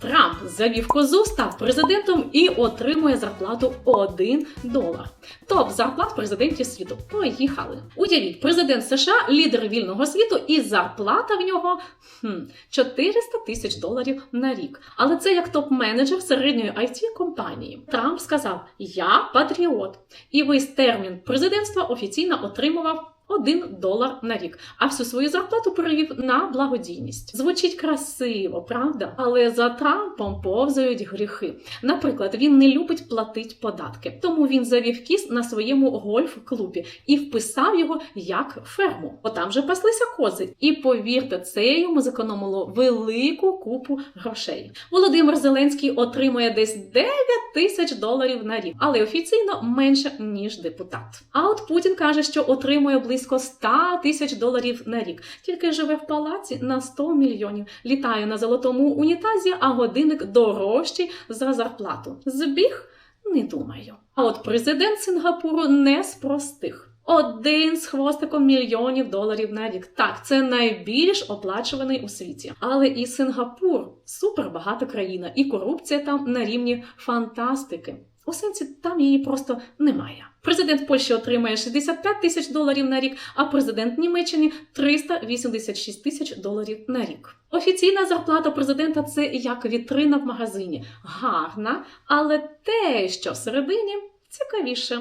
Трамп завів козу, став президентом і отримує зарплату 1 долар. Топ зарплат президентів світу. Поїхали. Уявіть, президент США лідер вільного світу, і зарплата в нього хм, 400 тисяч доларів на рік. Але це як топ-менеджер середньої it компанії. Трамп сказав: Я патріот. І весь термін президентства офіційно отримував. 1 долар на рік, а всю свою зарплату перевів на благодійність. Звучить красиво, правда? Але за Трампом повзають гріхи. Наприклад, він не любить платити податки, тому він завів кіз на своєму гольф-клубі і вписав його як ферму. Бо там же паслися кози. І повірте, це йому зекономило велику купу грошей. Володимир Зеленський отримує десь 9 тисяч доларів на рік, але офіційно менше ніж депутат. А от Путін каже, що отримує близько 100 тисяч доларів на рік, тільки живе в палаці на 100 мільйонів, літає на золотому унітазі, а годинник дорожчий за зарплату. Збіг? Не думаю. А от президент Сингапуру не з простих. Один з хвостиком мільйонів доларів на рік. Так, це найбільш оплачуваний у світі. Але і Сингапур супербагата країна, і корупція там на рівні фантастики. У сенсі там її просто немає. Президент Польщі отримує 65 тисяч доларів на рік, а президент Німеччини 386 тисяч доларів на рік. Офіційна зарплата президента це як вітрина в магазині. Гарна, але те, що всередині, цікавіше.